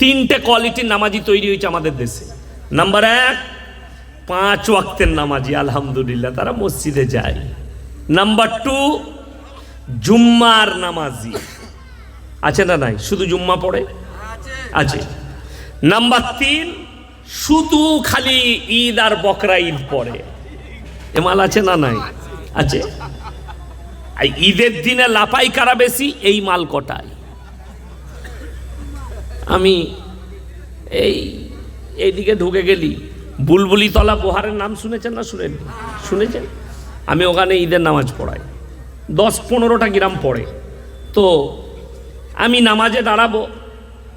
তিনটে কোয়ালিটির নামাজি তৈরি হয়েছে আমাদের দেশে। নাম্বার এক, পাঁচ ওয়াক্তের নামাজি, আলহামদুলিল্লাহ, তারা মসজিদে যায়। নাম্বার টু জুম্মার নামাজি। আছে না নাই? শুধু জুম্মা পড়ে? আছে। নাম্বার তিন, শুধু খালি ঈদ আর বকরা ঈদ পড়ে। এমাল আছে না নাই? আছে। ঈদের দিনে লাপাই কারা বেশি, এই মাল কটায়? আমি এই, এইদিকে ঢুকে গেলি। বুলবুলি তলা পোহারের নাম শুনেছেন না শুনেন? শুনেছেন? আমি ওখানে ঈদের নামাজ পড়াই। দশ পনেরোটা গ্রাম পড়ে। তো আমি নামাজে দাঁড়াবো।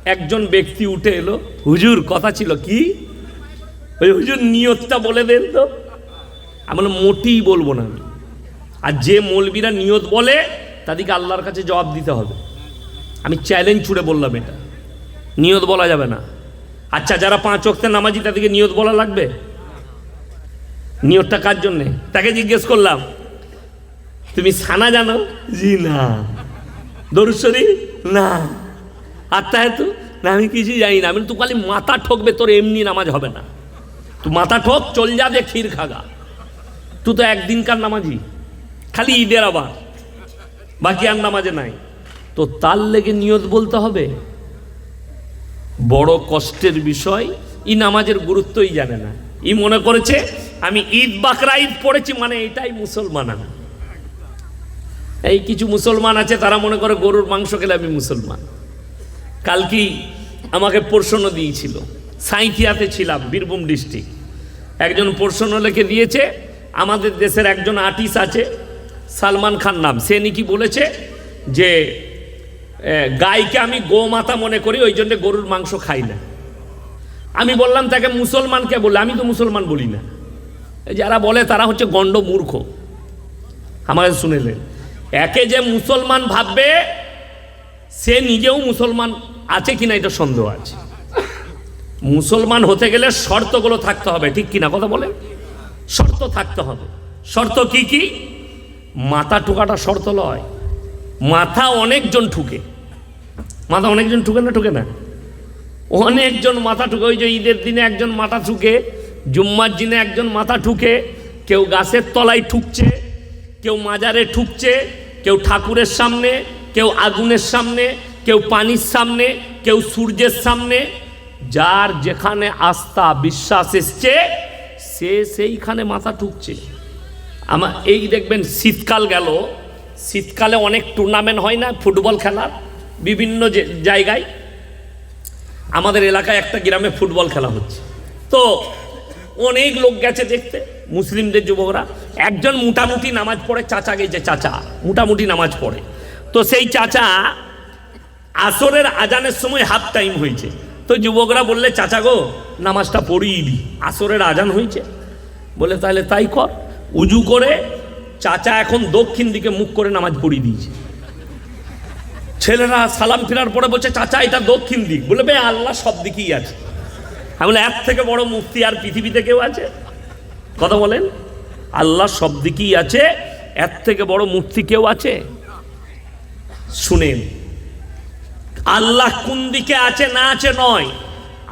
একজন ব্যক্তি উঠে এলো। হুজুর, কথা ছিল কি? ওই হুজুর, নিয়তটা বলে দেন তো। আমি মোটেই বলব না আমি। আর যে মৌলবীরা নিয়ত বলে, তাদেরকে আল্লাহর কাছে জবাব দিতে হবে। আমি চ্যালেঞ্জ ছুড়ে বললাম এটা। নিয়ত বলা যাবে না। আচ্ছা যারা পাঁচ অক্টের নামাজি তাদেরকে নিয়ত বলা লাগবে? নিয়তটা কার জন্যে? তাকে জিজ্ঞেস করলাম তুমি সানা জানো? জি না। দরুশ্বরী না। আত্মা হেতু? না আমি কিছুই জানি না। আমি তুই খালি মাথা ঠকবে তোর এমনি নামাজ হবে না। তুই মাথা ঠক চল যাবে ক্ষীর খাগা। তুই তো একদিনকার নামাজি খালি ঈদের আবার। বাকি আর নামাজে নাই। তো তার লেগে নিয়ত বলতে হবে? বড় কষ্টের বিষয়, ই নামাজের গুরুত্বই জানে না। ই মনে করেছে, আমি ঈদ বাকরা ঈদ পড়েছি মানে এটাই মুসলমান এই কিছু মুসলমান আছে, তারা মনে করে গরুর মাংস খেলে আমি মুসলমান। কালকেই আমাকে প্রশ্ন দিয়েছিল, সাঁইথিয়াতে ছিলাম, বীরভূম ডিস্ট্রিক্ট। একজন প্রশ্ন লিখে দিয়েছে, আমাদের দেশের একজন আর্টিস্ট আছে, সালমান খান নাম, সে নাকি বলেছে যে গাইকে আমি গোমাতা মনে করি, ওই জন্য গরুর মাংস খাই না। আমি বললাম, তাকে মুসলমানকে বলে, আমি তো মুসলমান বলি না। যারা বলে, তারা হচ্ছে গণ্ড মূর্খ। আমাকে শুনেলেন একে যে মুসলমান ভাববে, সে নিজেও মুসলমান আছে কিনা এটা সন্দেহ আছে। মুসলমান হতে গেলে শর্তগুলো থাকতে হবে, ঠিক কিনা কথা বলে শর্ত থাকতে হবে। শর্ত কি কি? মাথা ঠোকাটা শর্ত লয় মাথা অনেকজন ঠুকে। মাথা অনেকজন ঠুকে না ঠুকে না? অনেকজন মাথা ঠুকে, ওই যে ঈদের দিনে একজন মাথা ঠুকে, জুম্মার দিনে একজন মাথা ঠুকে, কেউ গাছের তলায় ঠুকছে, কেউ মাজারে ঠুকছে, কেউ ঠাকুরের সামনে, কেউ আগুনের সামনে, কেউ পানির সামনে, কেউ সূর্যের সামনে, যার যেখানে আস্থা, বিশ্বাস এসছে, সে সেইখানে মাথা ঠুকছে। আমার এই দেখবেন শীতকাল গেল, শীতকালে অনেক টুর্নামেন্ট হয় না, ফুটবল খেলার? বিভিন্ন জায়গায় আমাদের এলাকায় একটা গ্রামে ফুটবল খেলা হচ্ছে। তো অনেক লোক গেছে দেখতে, মুসলিমদের যুবকরা। একজন মোটামুটি নামাজ পড়ে, চাচা গেছে চাচা, মোটামুটি নামাজ পড়ে। তো সেই চাচা আসরের আজানের সময় হাফ টাইম হয়েছে। তো যুবকরা বললে, চাচা গো, নামাজটা পড়িয়ে দি, আসরের আজান হয়েছে। বলে, তাহলে তাই কর। উজু করে চাচা এখন দক্ষিণ দিকে মুখ করে নামাজ পড়িয়ে দিয়েছে। ছেলেরা সালাম ফেরার পরে বলছে, চাচা, এটা দক্ষিণ দিক। বলে, বে, আল্লাহ সব দিকেই আছে। আমি বলে এর থেকে বড় মুফতি আর পৃথিবীতে কেউ আছে? কথা বলেন, আল্লাহ সব দিকেই আছে এর থেকে বড় মুফতি কেউ আছে? শুনেন, আল্লাহ কোন দিকে আছে না আছে নয়,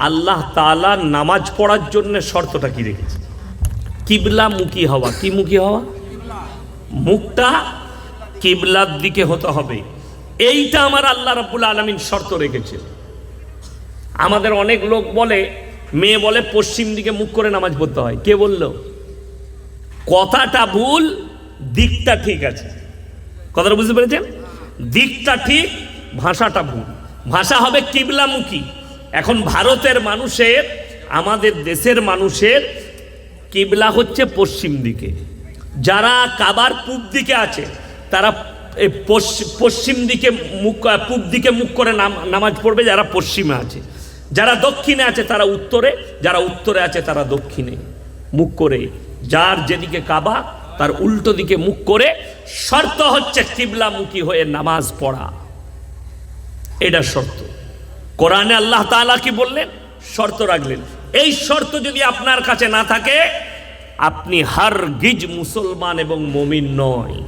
আল্লাহ তাআলা নামাজ পড়ার জন্য শর্তটা কি রেখেছে? কিবলা মুখী হওয়া, কি মুখী হওয়া? মুখটা কিবলার দিকে হতে হবে। এইটা আমার আল্লাহ রাব্বুল আলমিন শর্ত রেখেছে। আমাদের অনেক লোক বলে, মেয়ে বলে, পশ্চিম দিকে মুখ করে নামাজ পড়তে হয়। কে বলল? কথাটা ভুল, দিকটা ঠিক আছে। কথাটা বুঝতে পেরেছেন? দিকটা ঠিক, ভাষাটা ভুল। ভাষা হবে কিবলামুখী। এখন ভারতের মানুষের, আমাদের দেশের মানুষের কিবলা হচ্ছে পশ্চিম দিকে। যারা কাবার পূব দিকে আছে, তারা পশ্চিম পশ্চিম দিকে মুখ পূব দিকে মুখ করে নাম, নামাজ পড়বে যারা পশ্চিমে আছে। যারা দক্ষিণে আছে তারা উত্তরে, যারা উত্তরে আছে তারা দক্ষিণে। মুখ করে, যার যেদিকে কাবা, তার উল্টো দিকে মুখ করে, শর্ত হচ্ছে কিবলামুখী হয়ে নামাজ পড়া। এটা শর্ত। কোরআনে আল্লাহ তাআলা কি বললেন? শর্ত রাখলেন। এই শর্ত যদি আপনার কাছে না থাকে, আপনি হার গিজ মুসলমান এবং মমিন নয়।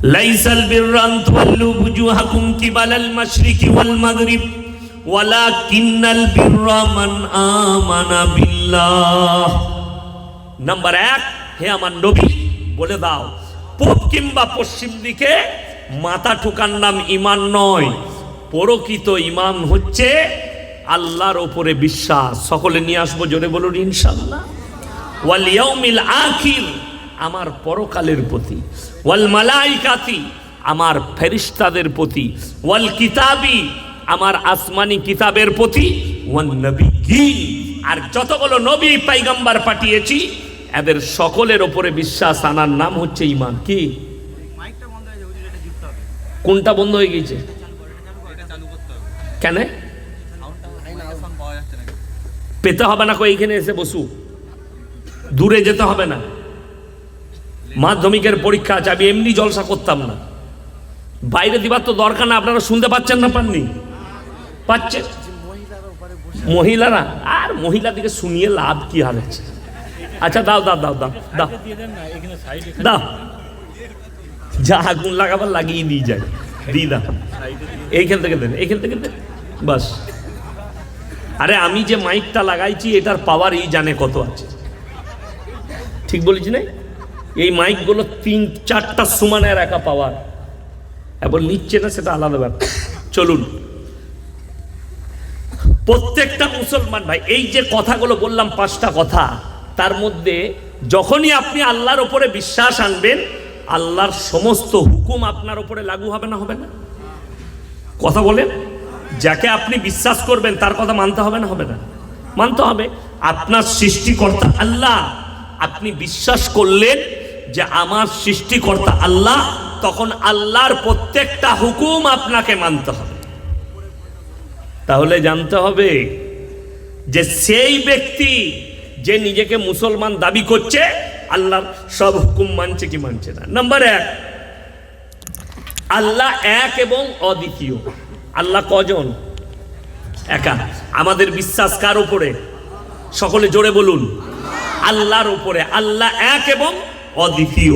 লাইসাল বিররান তুওয়াল্লু বুজুহাকুম কিবালাল মাশরিকি ওয়াল মাগরিব। ওয়ালাকিন্নাল বিররা মান আমানা বিল্লাহ। নাম্বার এক, হে আমার নবী, বলে দাও, পূব কিংবা পশ্চিম দিকে মাথা ঠুকার নাম ইমান নয়। পরকিত ইমান হচ্ছে আল্লাহর ওপরে বিশ্বাস। সকলে নিয়ে আসব, জোরে বলুন ইনশাল্লাহ ওয়াল ইয়াউমিল আখির, আমার পরকালের প্রতি। ওয়াল মালাইকাতি আমার ফেরিস্তাদের প্রতি ওয়াল কিতাবি আমার আসমানি কিতাবের প্রতি ওয়ান নবী আর যতগুলো নবী পাইগাম্বার পাঠিয়েছি এদের সকলের ওপরে বিশ্বাস আনার নাম হচ্ছে ইমান কি? হয়ে কোনটা বন্ধ হয়ে গেছে কেন? পেতে হবে না কো এইখানে এসে বসু। দূরে যেতে হবে না। মাধ্যমিকের পরীক্ষা আছে আমি এমনি জলসা করতাম না। বাইরে দিবার তো দরকার না আপনারা শুনতে পাচ্ছেন না পাননি? পাচ্ছেন? মহিলারা আর মহিলা দিকে শুনিয়ে লাভ কি হার আছে আচ্ছা দাও দাও দাও দাও দাও। দাও। যা আগুন লাগাবার লাগিয়ে দিয়ে যায় দিয়ে দাও। এইখান থেকে দেন এইখান থেকে দেন। বাস। আরে আমি যে মাইকটা লাগাইছি এটার পাওয়ার এই জানে কত আছে। ঠিক বলেছি না এই মাইকগুলো তিন, চারটা সমানের একা পাওয়ার। এবার নিচ্ছে না, সেটা আলাদা ব্যাপার। চলুন। প্রত্যেকটা মুসলমান ভাই, এই যে কথাগুলো বললাম, পাঁচটা কথা, তার মধ্যে যখনই আপনি আল্লাহর ওপরে বিশ্বাস আনবেন, আল্লাহর সমস্ত হুকুম আপনার ওপরে লাগু হবে না হবে না? কথা বলেন। যাকে আপনি বিশ্বাস করবেন, তার কথা মানতে হবে না হবে না? মানতে হবে। আপনার সৃষ্টিকর্তা আল্লাহ। আপনি বিশ্বাস করলেন যে আমার সৃষ্টিকর্তা আল্লাহ, তখন আল্লাহর প্রত্যেকটা হুকুম আপনাকে মানতে হবে। তাহলে জানতে হবে যে সেই ব্যক্তি যে নিজেকে মুসলমান দাবি করছে, আল্লাহর সব হুকুম মানছে কি মানছে না। নাম্বার এক, আল্লাহ এক এবং অদ্বিতীয়। আল্লাহ কজন? একা। আমাদের বিশ্বাস কার উপরে? সকলে জোরে বলুন। আল্লাহর উপরে। আল্লাহ এক এবং অদ্বিতীয়।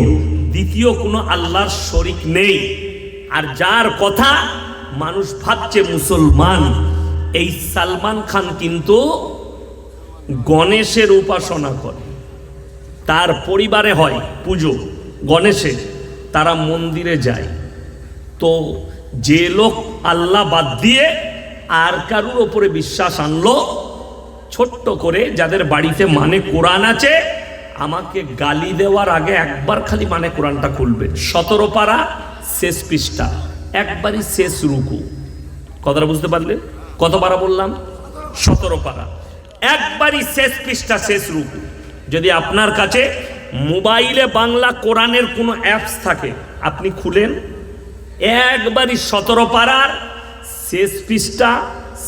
দ্বিতীয়, কোনো আল্লাহর শরিক নেই। আর যার কথা মানুষ ভাবছে মুসলমান, এই সালমান খান কিন্তু গণেশের উপাসনা করে। তার পরিবারে হয় পুজো গণেশের তারা মন্দিরে যায়। তো যে লোক আল্লাহ বাদ দিয়ে আর কারুর ওপরে বিশ্বাস আনলো, ছোট্ট করে যাদের বাড়িতে মানে কোরআন আছে আমাকে গালি দেওয়ার আগে একবার খালি মানে কোরআনটা খুলবেন সতেরো পারা, শেষ পৃষ্ঠা। একবারই শেষ রুকু। কথাটা বুঝতে পারলেন কত পারা বললাম? সতেরো পারা। একবারই শেষ পৃষ্ঠা, শেষ রুকু। যদি আপনার কাছে মোবাইলে বাংলা কোরআনের কোনো অ্যাপস থাকে, আপনি খুলেন। একবারই সতেরো পাড়ার শেষ পৃষ্ঠা,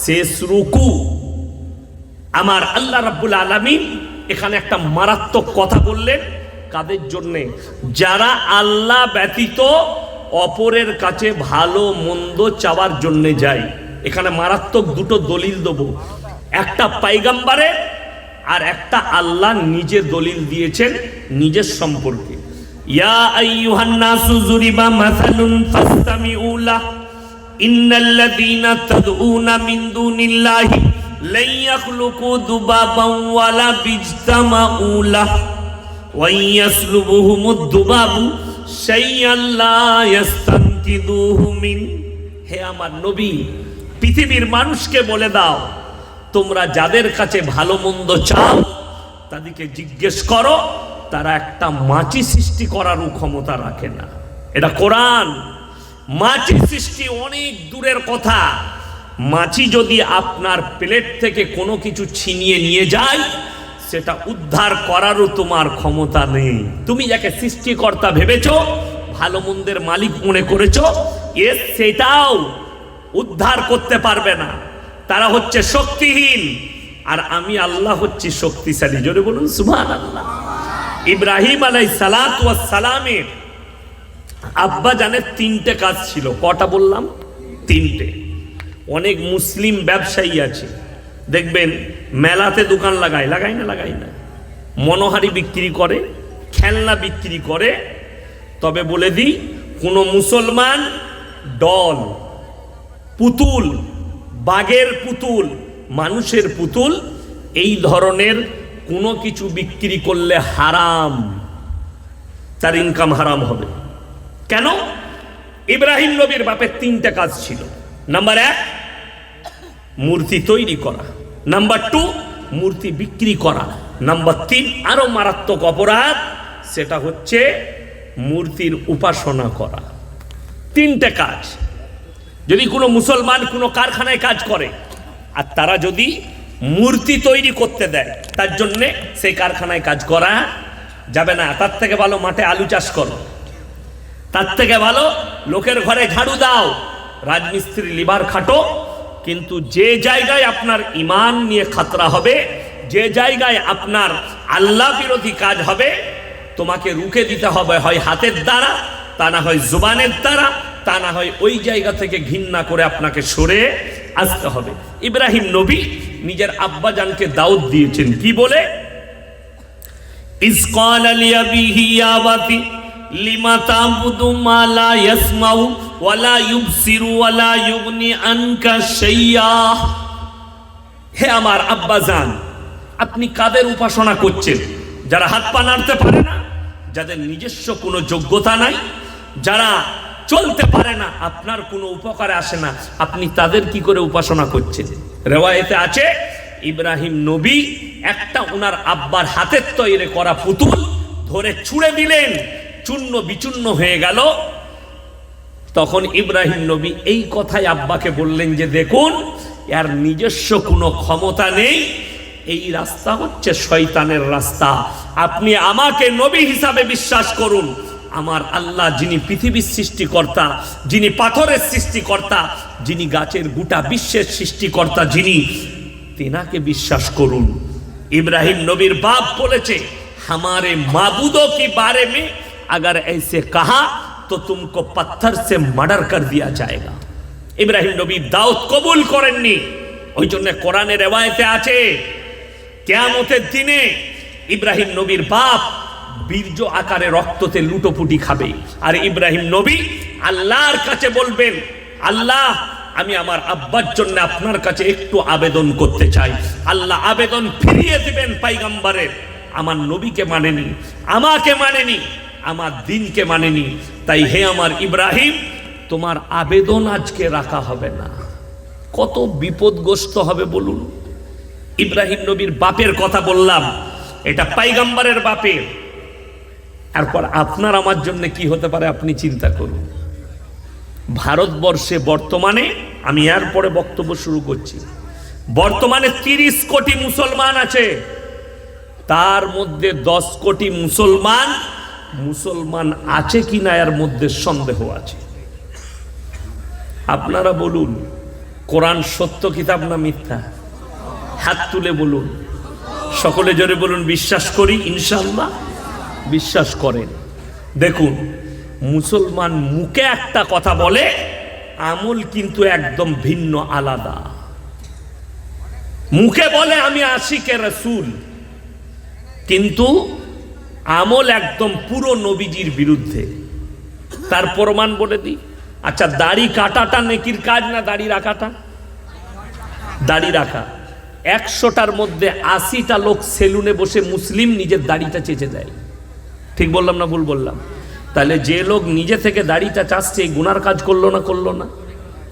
শেষ রুকু। আমার আল্লাহ রাব্বুল আলামিন এখানে একটা মারাত্মক কথা বললেন। কাদের জন্যে? যারা আল্লাহ ব্যতীত অপরের কাছে ভালো, মন্দ চাওয়ার জন্যে যায়। এখানে মারাত্মক দুটো দলিল দেবো। একটা পাইগাম্বারে আর একটা আল্লাহ নিজে দলিল দিয়েছেন নিজের সম্পর্কে। ইয়া লাহ ওয়া ইয়াসলুবুহুমুদ দুবাবু শাইয়ান লা ইয়াস্তানকিদুহু মিন। হে আমার নবী, পৃথিবীর মানুষকে বলে দাও, তোমরা যাদের কাছে ভালো মন্দ চাও, তাদেরকে জিজ্ঞেস করো, তারা একটা মাছি সৃষ্টি করারও ক্ষমতা রাখে না। এটা কোরআন। মাছি সৃষ্টি অনেক দূরের কথা। মাছি যদি আপনার প্লেট থেকে কোনো কিছু ছিনিয়ে নিয়ে যায়, সেটা উদ্ধার করারও তোমার ক্ষমতা নেই। তুমি যাকে সৃষ্টিকর্তা ভেবেছ, ভালো মন্দের মালিক মনে করেছ, এ সেটাও উদ্ধার করতে পারবে না। তারা হচ্ছে শক্তিহীন, আর আমি আল্লাহ হচ্ছি শক্তিশালী। জোরে বলুন সুবহান আল্লাহ ইব্রাহিম আলাই সালাত সালামের আব্বা জানের তিনটে কাজ ছিল। কটা বললাম? তিনটে। অনেক মুসলিম ব্যবসায়ী আছে। দেখবেন, মেলাতে দোকান লাগায় লাগাই না লাগাই না। মনোহারি বিক্রি করে, খেলনা বিক্রি করে, তবে বলে দিই, কোনো মুসলমান ডল, পুতুল, বাঘের পুতুল, মানুষের পুতুল, এই ধরনের কোনো কিছু বিক্রি করলে হারাম। তার ইনকাম হারাম হবে। কেন? ইব্রাহিম নবীর বাপের তিনটা কাজ ছিল। নাম্বার এক, মূর্তি তৈরি করা। নাম্বার টু মূর্তি বিক্রি করা। নাম্বার তিন আরও মারাত্মক অপরাধ, সেটা হচ্ছে মূর্তির উপাসনা করা। তিনটে কাজ। যদি কোনো মুসলমান কোনো কারখানায় কাজ করে, আর তারা যদি মূর্তি তৈরি করতে দেয়, তার জন্যে সেই কারখানায় কাজ করা যাবে না। তার থেকে ভালো মাঠে আলু চাষ করো। তার থেকে ভালো লোকের ঘরে ঝাড়ু দাও। রাজমিস্ত্রি লিবার খাটো, কিন্তু যে জায়গায় আপনার ইমান নিয়ে খাতরা হবে, যে জায়গায় আপনার আল্লাহ বিরোধী কাজ হবে, তোমাকে রুখে দিতে হবে হয় হাতের দ্বারা, তা না হয় জুবানের দ্বারা, তা না হয় ওই জায়গা থেকে ঘৃণা করে আপনাকে সরে আসতে হবে। ইব্রাহিম নবী নিজের আব্বাজানকে দাউদ দিয়েছেন। কি বলে? ইসকল আলিয়াবি লিমা তাবুদু মা লা ইয়াসমাউ ওয়ালা ইউবসিরু ইউগনি আনকা হে আমার আব্বাজান আপনি কাদের উপাসনা করছেন? যারা হাত পা নাড়তে পারে না, যাদের নিজস্ব কোনো যোগ্যতা নাই, যারা চলতে পারে না, আপনার কোনো উপকারে আসে না, আপনি তাদের কি করে উপাসনা করছেন? রেওয়ায়েতে আছে, ইব্রাহিম নবী একটা ওনার আব্বার হাতের তৈরি করা পুতুল ধরে ছুঁড়ে দিলেন। চূর্ণ বিচূর্ণ হয়ে গেল। তখন ইব্রাহিম নবী এই কথাই আব্বাকে বললেন যে, দেখুন, এর নিজস্ব কোনো ক্ষমতা নেই। এই রাস্তা হচ্ছে শয়তানের রাস্তা। আপনি আমাকে নবী হিসাবে বিশ্বাস করুন। আমার আল্লাহ যিনি পৃথিবীর সৃষ্টিকর্তা, যিনি পাথরের সৃষ্টিকর্তা, যিনি গাছের গোটা বিশ্বের সৃষ্টিকর্তা যিনি, তেনাকে বিশ্বাস করুন। ইব্রাহিম নবীর বাপ বলেছে, হামারে মাবুদো কি বারে মেয়ে अगर ऐसे कहा तो तुमको पत्थर से मर्डर कर दिया जाएगा ইব্রাহিম নবী দাউদ কবুল করেননি ওই জন্য কোরআনের রেওয়ায়তে আছে কেয়ামতের দিনে ইব্রাহিম নবীর বাপ বীর্য আকারে রক্ততে লুটোপুটি খাবে আর ইব্রাহিম নবী আল্লাহর কাছে বলবেন আল্লাহ আমি আমার আব্বার জন্য আপনার কাছে একটু আবেদন করতে চাই আল্লাহ আবেদন ফিরিয়ে দিবেন পাইগাম্বারের আমার নবীকে মানেনি আমাকে মানেনি আমার দিনকে মানেনি। তাই হে আমার ইব্রাহিম, তোমার আবেদন আজকে রাখা হবে না। কত বিপদগ্রস্ত হবে বলুন। ইব্রাহিম নবীর বাপের কথা বললাম, এটা পাইগাম্বারের বাপের এরপর আপনার আমার জন্য কি হতে পারে আপনি চিন্তা করুন। ভারতবর্ষে বর্তমানে, আমি এরপরে বক্তব্য শুরু করছি, বর্তমানে তিরিশ কোটি মুসলমান আছে। তার মধ্যে দশ কোটি মুসলমান মুসলমান আছে কি না এর মধ্যে সন্দেহ আছে? আপনারা বলুন, কোরআন সত্য কিতাব না মিথ্যা? হাত তুলে বলুন। সকলে জোরে বলুন, বিশ্বাস করি ইনশাল্লাহ বিশ্বাস করেন। দেখুন, মুসলমান মুখে একটা কথা বলে, আমল কিন্তু একদম ভিন্ন, আলাদা। মুখে বলে, আমি আশিকে রসুল। কিন্তু আমল একদম পুরো নবীজির বিরুদ্ধে। তার প্রমাণ বলে দিই। আচ্ছা দাড়ি কাটাটা নেকির কাজ না দাড়ি রাখাটা? দাড়ি রাখা। একশোটার মধ্যে আশিটা লোক সেলুনে বসে মুসলিম নিজের দাড়িটা চেঁচে দেয়। ঠিক বললাম না ভুল বললাম? তাহলে যে লোক নিজে থেকে দাড়িটা চাচ্ছে গুনার কাজ করল না করল না?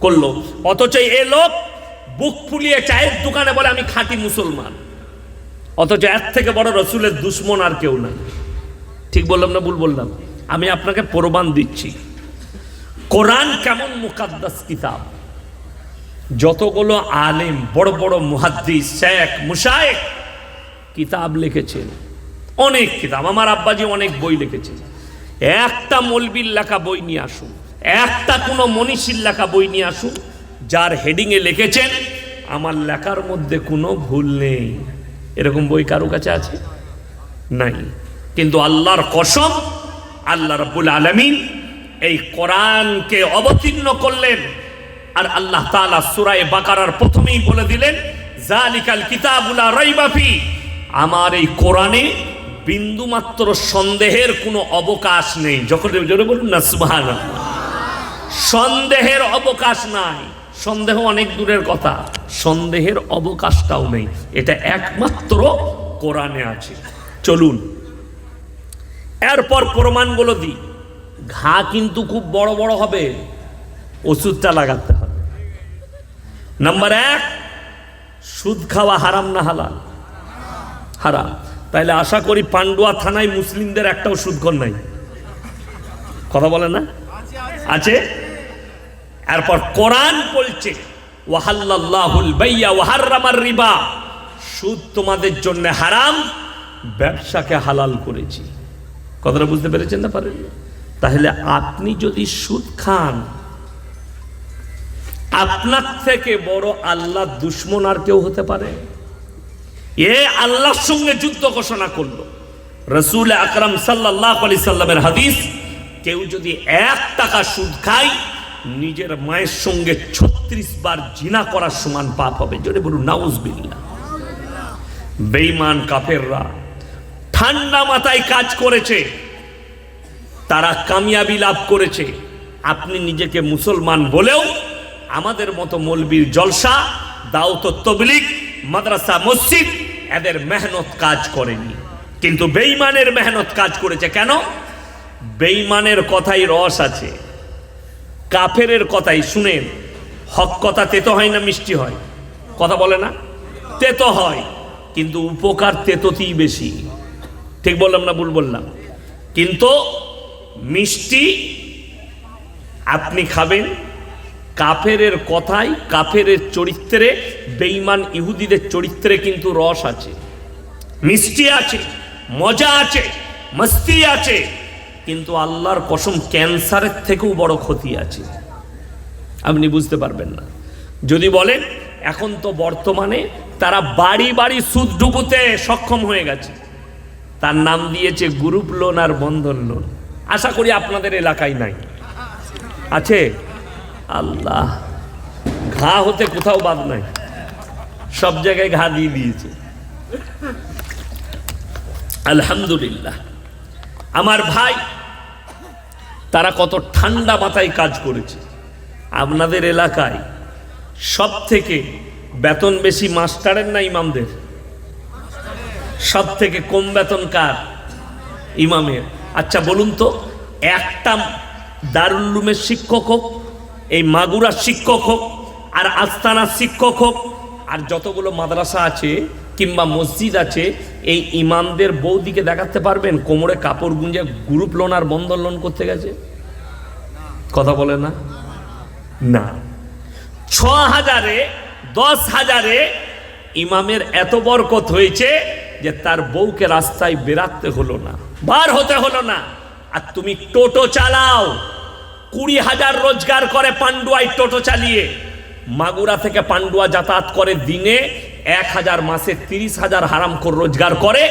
করল। অথচ এ লোক বুক ফুলিয়ে চায়ের দোকানে বলে, আমি খাঁটি মুসলমান। অথচ এর থেকে বড় রসুলের দুশ্মন আর কেউ নাই। ঠিক বললাম না ভুল বললাম? আমি আপনাকে প্রমাণ দিচ্ছি। কোরআন কেমন মুকাদ্দাস কিতাব? যতগুলো আলেম, বড় বড় মুহাদ্দিস, শেখ মুশায়েক কিতাব লিখেছেন। অনেক কিতাব। আমার আব্বাজি অনেক বই লিখেছেন। একটা মলবির লেখা বই নিয়ে আসুন। একটা কোনো মনীষীর লেখা বই নিয়ে আসুন, যার হেডিংয়ে লিখেছেন, আমার লেখার মধ্যে কোনো ভুল নেই। এরকম বই কারও কাছে আছে? নাই। কিন্তু আল্লাহর কসম, আল্লাহ রব্বুল আলমিন এই কোরআনকে অবতীর্ণ করলেন। আর আল্লাহ তালা সূরায়ে বাকারার প্রথমেই বলে দিলেন জালিকাল কিতাবুলা রাইবাফি আমার এই কোরআনে বিন্দুমাত্র সন্দেহের কোনো অবকাশ নেই। যখন জোরে বলুন না, সুবহানাল্লাহ। সন্দেহের অবকাশ নাই। সন্দেহ অনেক দূরের কথা। সন্দেহের অবকাশটাও নেই। এটা একমাত্র কোরআনে আছে। চলুন এরপর প্রমাণগুলো দিই। ঘা কিন্তু খুব বড় বড় হবে, ওষুধটা লাগাতে হবে। নাম্বার এক, সুদ খাওয়া হারাম না হালাল? হারাম। তাইলে আশা করি পান্ডুয়া থানায় মুসলিমদের একটাও সুদঘর নাই। কথা বলে না? আছে? এরপর কোরআন বলছে ওয়াহাল্লাহুল বাইয়া ওয়াহাররামার রিবা। সুদ তোমাদের জন্য হারাম, ব্যবসাকে হালাল করেছি। কথাটা বুঝতে পেরেছেন না পারেন? তাহলে আপনি যদি সুদ খান, আপনার থেকে বড় আল্লাহ দুশ্মন আর কেউ হতে পারে? এ আল্লাহর সঙ্গে যুদ্ধ ঘোষণা করল। রসুল আকরাম সাল্লাহ আলি সাল্লামের হাদিস, কেউ যদি এক টাকা সুদ খায়, নিজের মায়ের সঙ্গে ছত্রিশ বার জিনা করার সমান পাপ হবে। জোরে বলুন নাউজ বিল্লা বেইমান কাফেররা ঠান্ডা মাথায় কাজ করেছে। তারা কামিয়াবি লাভ করেছে। আপনি নিজেকে মুসলমান বলেও আমাদের মতো মলবির জলসা দাউত তবলিক মাদ্রাসা, মসজিদ এদের মেহনত কাজ করেনি। কিন্তু বেইমানের মেহনত কাজ করেছে কেন? বেইমানের কথাই রস আছে। কাফেরের কথাই শুনেন, হক কথা তেতো হয় না মিষ্টি হয়? কথা বলে না? তেতো হয়, কিন্তু উপকার তেতোতেই বেশি। ঠিক বললাম না ভুল বললাম? কিন্তু মিষ্টি আপনি খাবেন, কাফেরের কথায় কাফেরের চরিত্রে বেইমান ইহুদিদের চরিত্রে কিন্তু রস আছে। মিষ্টি আছে, মজা আছে, মস্তি আছে, কিন্তু আল্লাহর কসম ক্যান্সারের থেকেও বড় ক্ষতি আছে। আপনি বুঝতে পারবেন না। যদি বলেন, এখন তো বর্তমানে তারা বাড়ি বাড়ি সুদ ডুবুতে সক্ষম হয়ে গেছে। তার নাম দিয়েছে গ্রুপ লোন আর বন্ধন লোন। আশা করি আপনাদের এলাকায় নাই। আছে? আল্লাহ। ঘা হতে কোথাও বাদ নাই। সব জায়গায় ঘা দিয়ে দিয়েছে। আলহামদুলিল্লাহ। আমার ভাই, তারা কত ঠান্ডা মাথায় কাজ করেছে। আপনাদের এলাকায় সব থেকে বেতন বেশি মাস্টারের না ইমামদের? সব থেকে কম বেতন কার? ইমামের। আচ্ছা বলুন তো, একটা দারুল্লুমের শিক্ষক হোক, এই মাগুরার শিক্ষক হোক, আর আস্তানার শিক্ষক হোক, আর যতগুলো মাদ্রাসা আছে কিংবা মসজিদ আছে, এই ইমামদের বৌদিকে দেখাতে পারবেন? কোমরে কাপড় গুঞ্জে গ্রুপ লোন আর বন্ধন লোন করতে গেছে? কথা বলে না? না। ছ হাজারে, দশ হাজারে ইমামের এত বরকত হয়েছে যে তার বউকে রাস্তায় বেরাতে হলো না, বার হতে হলো না। আর তুমি টোটো চালাও। কুড়ি হাজার রোজগার করে পান্ডুয়ায় টোটো চালিয়ে। মাগুরা থেকে পান্ডুয়া যাতায়াত করে দিনে এক হাজার, মাসে তিরিশ হাজার হারাম করে রোজগার করে।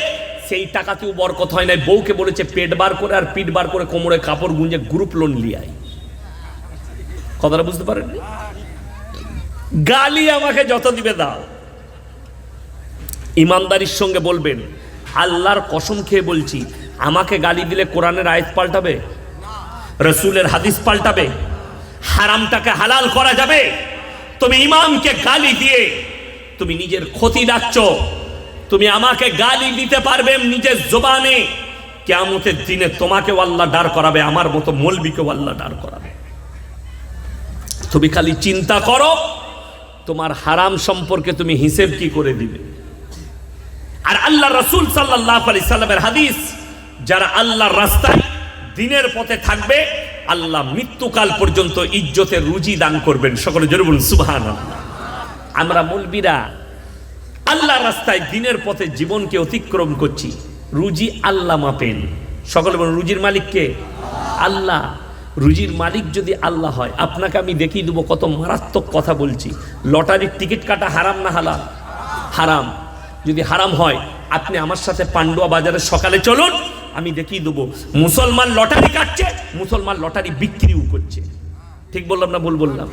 সেই টাকাতেও বরকত হয় নাই। বউকে বলেছে, পেট বার করে আর পিঠ বার করে কোমরে কাপড় গুঞ্জে গ্রুপ লোন লিয়াই কথাটা বুঝতে পারেন গালি আমাকে যত দিবে দাও। ইমানদারির সঙ্গে বলবেন, আল্লাহর কসম খেয়ে বলছি, আমাকে গালি দিলে কোরআনের আয়াত পাল্টাবে? রসুলের হাদিস পাল্টাবে? হারামটাকে হালাল করা যাবে? তুমি ইমামকে গালি দিয়ে তুমি নিজের ক্ষতি ডাকছ, তুমি আমাকে গালি দিতে পারবে নিজের জবানে কেমতের দিনে তোমাকেও আল্লাহ দাঁড় করাবে, আমার মতো মলবিকেও আল্লাহ দাঁড় করাবে। তুমি খালি চিন্তা করো, তোমার হারাম সম্পর্কে তুমি হিসেব কি করে দিবে? আর আল্লাহ রসুল সাল্লাহ আলি সাল্লামের হাদিস, যারা আল্লাহর রাস্তায় দিনের পথে থাকবে, আল্লাহ মৃত্যুকাল পর্যন্ত ইজ্জতের রুজি দান করবেন। সকলে জোরে বলুন সুবহান আমরা মলবিরা আল্লাহ রাস্তায় দিনের পথে জীবনকে অতিক্রম করছি। রুজি আল্লাহ মাপেন। সকলে বলুন, রুজির মালিককে আল্লাহ। রুজির মালিক যদি আল্লাহ হয়, আপনাকে আমি দেখিয়ে দেবো কত মারাত্মক কথা বলছি। লটারির টিকিট কাটা হারাম না হালাল? হারাম। যদি হারাম হয়, আপনি আমার সাথে পান্ডুয়া বাজারে সকালে চলুন, আমি দেখিয়ে দেবো। মুসলমান লটারি কাটছে, মুসলমান লটারি বিক্রিও করছে। ঠিক বললাম না ভুল বললাম?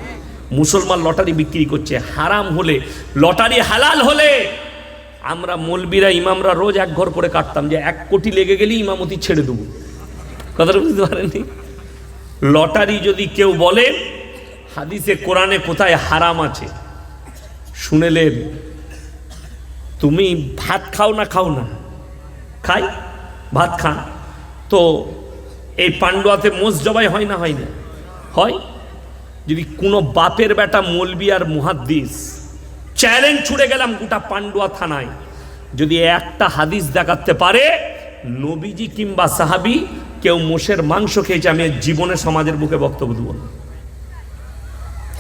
মুসলমান লটারি বিক্রি করছে। হারাম হলে, লটারি হালাল হলে আমরা মলবিরা, ইমামরা রোজ এক ঘর করে কাটতাম যে এক কোটি লেগে গেলেই ইমামতি ছেড়ে দেবো। কথাটা বুঝতে পারেননি? লটারি যদি কেউ বলে, হাদিসে, কোরআনে কোথায় হারাম আছে শুনেলেন তুমি ভাত খাও না খাও না? খাই, ভাত খান তো এই পান্ডুয়াতে মোষ জবাই হয় না হয় না? হয়? যদি কোনো বাপের বেটা মলবি আর মুহাদ্দিস, চ্যালেঞ্জ ছুড়ে গেলাম গোটা পান্ডুয়া থানায়। যদি একটা হাদিস দেখাতে পারে, নবীজি কিংবা সাহাবি কেউ মোষের মাংস খেয়েছে, আমি জীবনে সমাজের বুকে বক্তব্য দেবো না।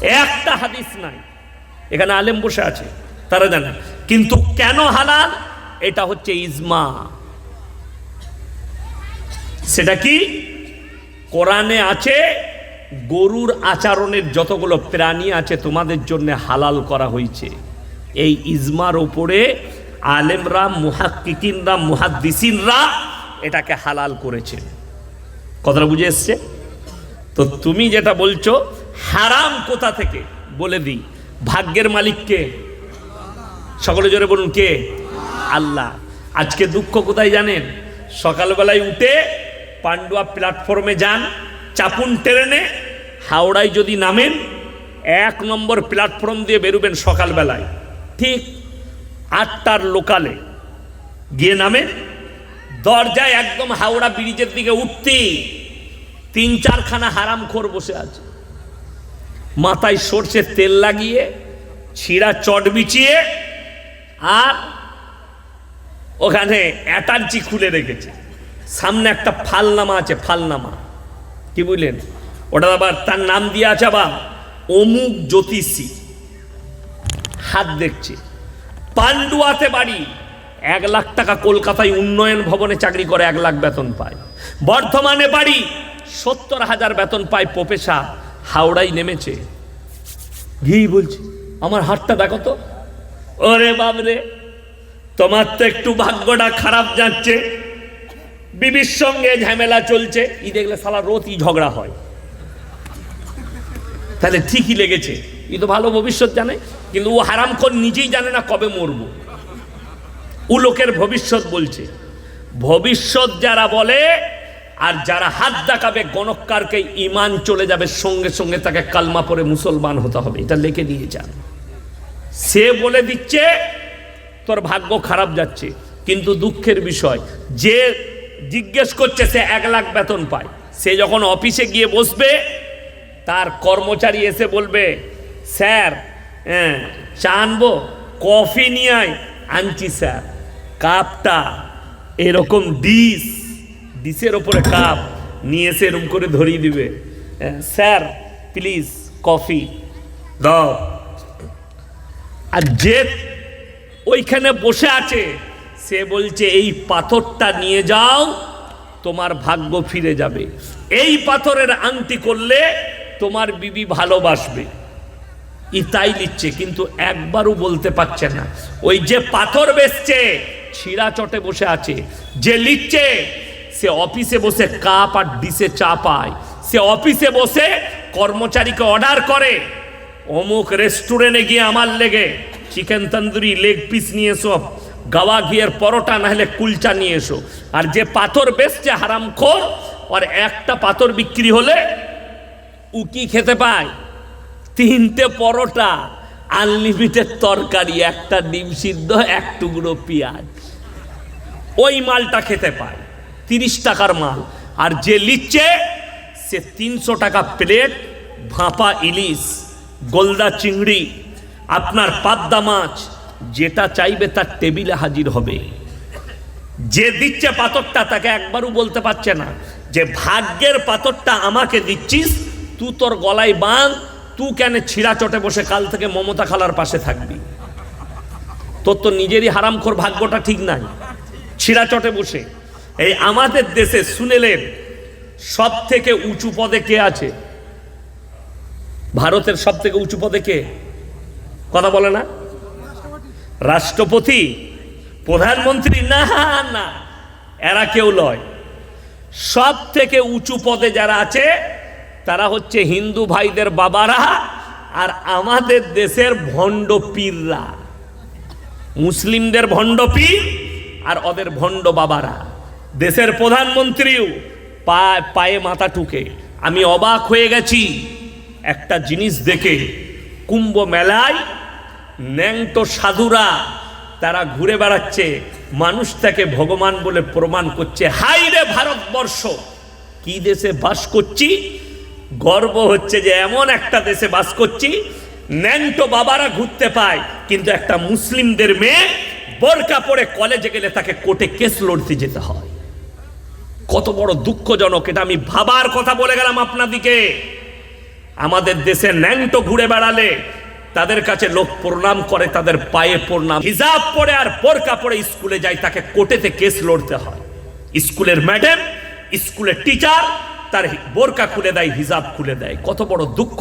একটা হাদিস নাই। এখানে আলেম বসে আছে। তারা জানেন কিন্তু কেন হালাল? এটা হচ্ছে ইজমা। সেটা কি? কোরআনে আছে, গরুর আচরণের যতগুলো প্রাণী আছে তোমাদের জন্য হালাল করা হয়েছে। এই ইজমার ওপরে আলেমরা, মুহাক্কিকিনরা, মুহাদ্দিসিনরা এটাকে হালাল করেছে। কথাটা বুঝে এসছে? তো তুমি যেটা বলছো, হারাম কোথা থেকে? বলে দিই। ভাগ্যের মালিককে সকলে জোরে বলুন কে? আল্লাহ। আজকে দুঃখ কোথায় জানেন? সকালবেলায় উঠে পান্ডুয়া প্ল্যাটফর্মে যান, চাপুন ট্রেনে, হাওড়ায় যদি নামেন, এক নম্বর প্ল্যাটফর্ম দিয়ে বেরোবেন সকালবেলায়। ঠিক আটটার লোকালে গিয়ে নামেন। দরজায় একদম হাওড়া ব্রিজের দিকে উঠতেই তিন চারখানা হারামখোর বসে আছে। মাথায় সর্ষের তেল লাগিয়ে, ছিঁড়া চট বিছিয়ে আর ওখানে অ্যাটার্জি খুলে রেখেছে। সামনে একটা ফালনামা আছে, ফালনামা। কি বুঝলেন? ওটা আবার তার নাম দিয়ে আছে আবার, অমুক জ্যোতিষী। হাত দেখছে। পান্ডুয়াতে বাড়ি। এক লাখ টাকা কলকাতায় উন্নয়ন ভবনে চাকরি করে এক লাখ বেতন পায়। বর্ধমানে বাড়ি। সত্তর হাজার বেতন পায় প্রফেসা হাওড়ায় নেমেছে। ঘি বলছে, আমার হাতটা দেখো তো। ওরে বাবরে তোমার তো একটু ভাগ্যটা খারাপ যাচ্ছে। বিবির সঙ্গে ঝামেলা চলছে। ই দেখলে সালা রোজই ঝগড়া হয়। তাহলে ঠিকই লেগেছে। ই তো ভালো ভবিষ্যৎ জানে, কিন্তু ও হারাম কর নিজেই জানে না কবে মরবো। ও লোকের ভবিষ্যৎ বলছে। ভবিষ্যৎ যারা বলে, আর যারা হাত দেখাবে গণকারকে ইমান চলে যাবে, সঙ্গে সঙ্গে তাকে কালমা পরে মুসলমান হতে হবে। এটা লিখে দিয়ে যান সে বলে দিচ্ছে তোর ভাগ্য খারাপ যাচ্ছে। কিন্তু দুঃখের বিষয় যে জিজ্ঞেস করছে সে এক লাখ বেতন পায়। সে যখন অফিসে গিয়ে বসবে তার কর্মচারী এসে বলবে স্যার হ্যাঁ চা আনব কফি নিয়ে আয়। আনছি স্যার। কাপটা এরকম ডিশ ডিশের ওপরে কাপ নিয়ে এসে এরকম করে ধরিয়ে দিবে। হ্যাঁ, স্যার প্লিজ কফি দাও। আর যে ওইখানে বসে আছে, সে বলছে, এই পাথরটা নিয়ে যাও, তোমার ভাগ্য ফিরে যাবে। এই পাথরের আংটি করলে তোমার বিবি ভালোবাসবে। ই তাই লিখছে, কিন্তু একবারও বলতে পারছে না। ওই যে পাথর বেচছে, ছিঁড়া চটে বসে আছে। যে লিখছে, সে অফিসে বসে কাপ আর ডিসে চা পায়। সে অফিসে বসে কর্মচারীকে অর্ডার করে। অমুক রেস্টুরেন্টে গিয়ে আমার লেগে চিকেন তন্দুরি লেগ পিস নিয়ে এসো, গাওয়া ঘিয়ের পরোটা, নাহলে কুলচা নিয়ে এসো। আর যে পাথর বেচছে হারাম খোর, আর একটা পাথর বিক্রি হলে উকি খেতে পায়? তিনটে পরোটা আনলিমিটেড তরকারি, একটা ডিম সিদ্ধ, এক টুকরো পেঁয়াজ। ওই মালটা খেতে পায়, তিরিশ টাকার মাল। আর যে লিচ্ছে, সে তিনশো টাকা প্লেট ভাপা ইলিশ। গোলদা চিংড়ি, আপনার পাদ্দা মাছ, যেটা চাইবে তার টেবিলে হাজির হবে। যে দিচ্ছে পাথরটা তাকে একবারও বলতে পারছে না, যে ভাগ্যের পাথরটা আমাকে দিচ্ছিস তুই তোর গলায় বাঁধ তুই কেন ছিঁড়া চটে বসে কাল থেকে মমতা খালার পাশে থাকবি? তোর তো নিজেরই হারামখোর ভাগ্যটা ঠিক নাই, ছিঁড়া চটে বসে। এই আমাদের দেশে শুনেলেন সব থেকে উঁচু পদে কে আছে? ভারতের সব থেকে উঁচু পদে কে? কথা বলে না? রাষ্ট্রপতি, প্রধানমন্ত্রী? না না, এরা কেউ লয় সব থেকে উঁচু পদে যারা আছে, তারা হচ্ছে হিন্দু ভাইদের বাবারা আর আমাদের দেশের ভণ্ড পীররা। মুসলিমদের ভণ্ড পীর আর ওদের ভণ্ড বাবারা। দেশের প্রধানমন্ত্রীও পায়ে মাথা টুকে। আমি অবাক হয়ে গেছি। একটা জিনিস দেখে কুম্ভ মেলায় ন্যাংটো সাধুরা তারা ঘুরে বেড়াচ্ছে, মানুষ তাকে ভগবান বলে প্রমাণ করছে। হাই রে ভারতবর্ষ! কি দেশে বাস করছি? গর্ব হচ্ছে যে এমন একটা দেশে বাস করছি, ন্যাংটো বাবারা ঘুরতে পায়, কিন্তু একটা মুসলিমদের মেয়ে বোরকা পরে কলেজে গেলে তাকে কোর্টে কেস লড়তে যেতে হয়। কত বড় দুঃখজনক, এটা আমি ভাবার কথা বলে গেলাম আপনাদিকে। আমাদের দেশে ন্যাংটো ঘুরে বেড়ালে তাদের কাছে লোক প্রণাম করে, তাদের পায়ে প্রণাম। হিজাব পরে আর বোরকা পরে স্কুলে যায়, তাকে কোর্টেতে কেস লড়তে হয়। স্কুলের ম্যাডাম, স্কুলের টিচার, তার বোরকা খুলে দেয়, হিজাব খুলে দেয়। কত বড় দুঃখ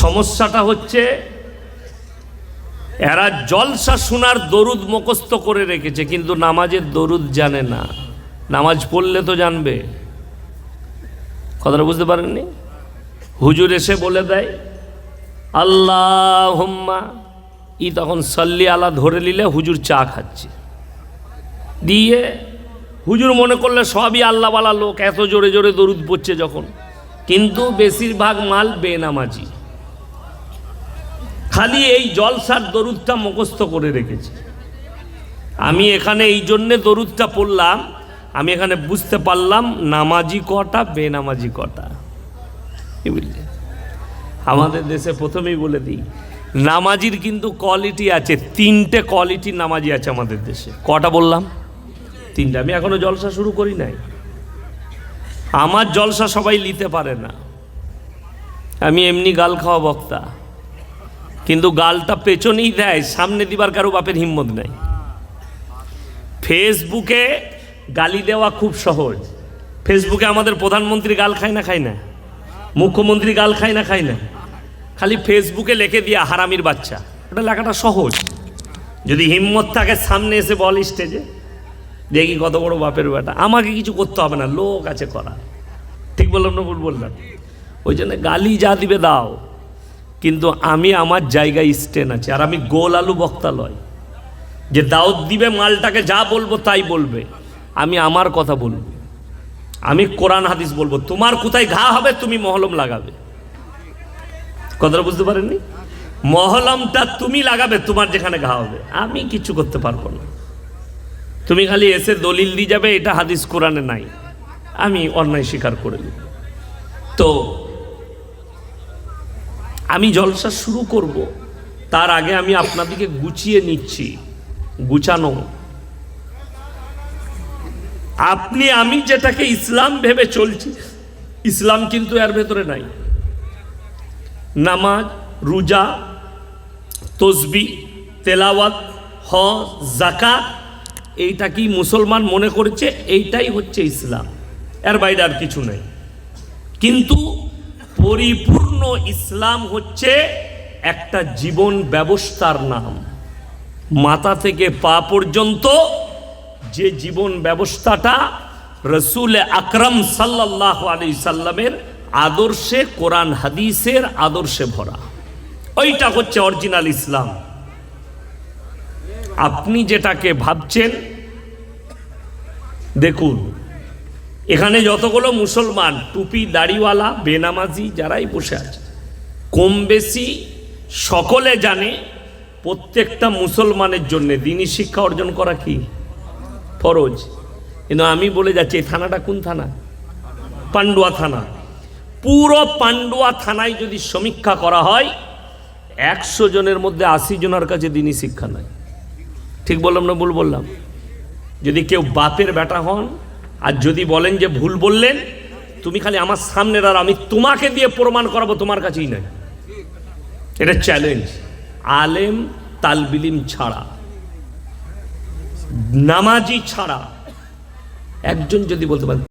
সমস্যাটা হচ্ছে, এরা জলসা শোনার দরুদ মুখস্থ করে রেখেছে, কিন্তু নামাজের দরুদ জানে না। নামাজ পড়লে তো জানবে। কথাটা বুঝতে পারেননি? হুজুর এসে বলে দেয় আল্লাহ হোম্মা ই তখন সাল্লি আলা ধরে নিলে হুজুর চা খাচ্ছে। দিয়ে হুজুর মনে করলে সবই আল্লাহওয়ালা লোক, এত জোরে জোরে দরুদ পড়ছে যখন। কিন্তু বেশিরভাগ মাল বেনামাজি। খালি এই জলসার দরুদটা মুখস্থ করে রেখেছে। আমি এখানে এই জন্যে দরুদটা পড়লাম আমি এখানে বুঝতে পারলাম, নামাজি কটা, বেনামাজি কটা। আমাদের দেশে প্রথমেই বলে দিই, নামাজির কিন্তু কোয়ালিটি আছে, তিনটে কোয়ালিটির নামাজি আছে আমাদের দেশে। কটা বললাম? তিনটে। আমি এখনও জলসা শুরু করি নাই। আমার জলসা সবাই নিতে পারে না। আমি এমনি গাল খাওয়া বক্তা। কিন্তু গালটা পেছনেই দেয়, সামনে দিবার কারও বাপের হিম্মত নাই। ফেসবুকে গালি দেওয়া খুব সহজ। ফেসবুকে আমাদের প্রধানমন্ত্রী গাল খায় না খায় না। মুখ্যমন্ত্রী গাল খায় না খায় না। খালি ফেসবুকে লিখে দিয়া হারামির বাচ্চা। ওটা লেখাটা সহজ। যদি হিম্মত থাকে, সামনে এসে বল স্টেজে। দেখি কত বড় বাপের বেটা। আমাকে কিছু করতে হবে না, লোক আছে করা। ঠিক বললাম না ভুল বললাম? ওই জন্য গালি যা দিবে দাও। কিন্তু আমি আমার জায়গায় স্টেন আছে, আর আমি গোল আলু বক্তালয় যে দাউদ দিবে, মালটাকে যা বলব তাই বলবে। আমি আমার কথা বলব। আমি কোরআন হাদিস বলব। তোমার কোথায় ঘা হবে, তুমি মহলম লাগাবে। কথাটা বুঝতে পারেননি? মহলমটা তুমি লাগাবে, তোমার যেখানে ঘা হবে। আমি কিছু করতে পারব না। তুমি খালি এসে দলিল দিয়ে যাবে, এটা হাদিস কোরআনে নাই। আমি অন্যায় স্বীকার করে নেব। তো, আমি জলসা শুরু করব। তার আগে আমি আপনাদেরকে গুছিয়ে নিচ্ছি। গুছানো। আপনি, আমি যেটাকে ইসলাম ভেবে চলছি, ইসলাম কিন্তু এর ভেতরে নাই। নামাজ, রোজা, তসবি, তেলাওয়াত হ জাকাত এইটা কি মুসলমান মনে করেছে? এইটাই হচ্ছে ইসলাম। এর বাইরে আর কিছু নেই। কিন্তু পরিপূর্ণ ইসলাম হচ্ছে একটা জীবন ব্যবস্থার নাম। মাথা থেকে পা পর্যন্ত যে জীবন ব্যবস্থাটা রসুল আকরম সাল্লাহ আলি সাল্লামের আদর্শে কোরআন হাদিসের আদর্শে ভরা। ওইটা হচ্ছে অরিজিনাল ইসলাম। আপনি যেটাকে ভাবছেন, দেখুন, এখানে যতগুলো মুসলমান, টুপি, দাড়িওয়ালা, বেনামাজি, যারাই বসে আছে, কম বেশি সকলে জানে প্রত্যেকটা মুসলমানের জন্য দিনী শিক্ষা অর্জন করা কি? ফরজ। কিন্তু আমি বলে যাচ্ছি, এই থানাটা কোন থানা? পান্ডুয়া থানা। পুরো পান্ডুয়া থানায় যদি সমীক্ষা করা হয়, একশো জনের মধ্যে আশি জনের কাছে দিনই শিক্ষা নাই। ঠিক বললাম না ভুল বললাম? যদি কেউ বাপের বেটা হন, আর যদি বলেন যে ভুল বললেন, তুমি খালি আমার সামনের আর আমি তোমাকে দিয়ে প্রমাণ করাবো, তোমার কাছেই নাই। এটা চ্যালেঞ্জ আলেম, তালবিলিম ছাড়া। নামাজি ছাড়া একজন যদি বলতে পারেন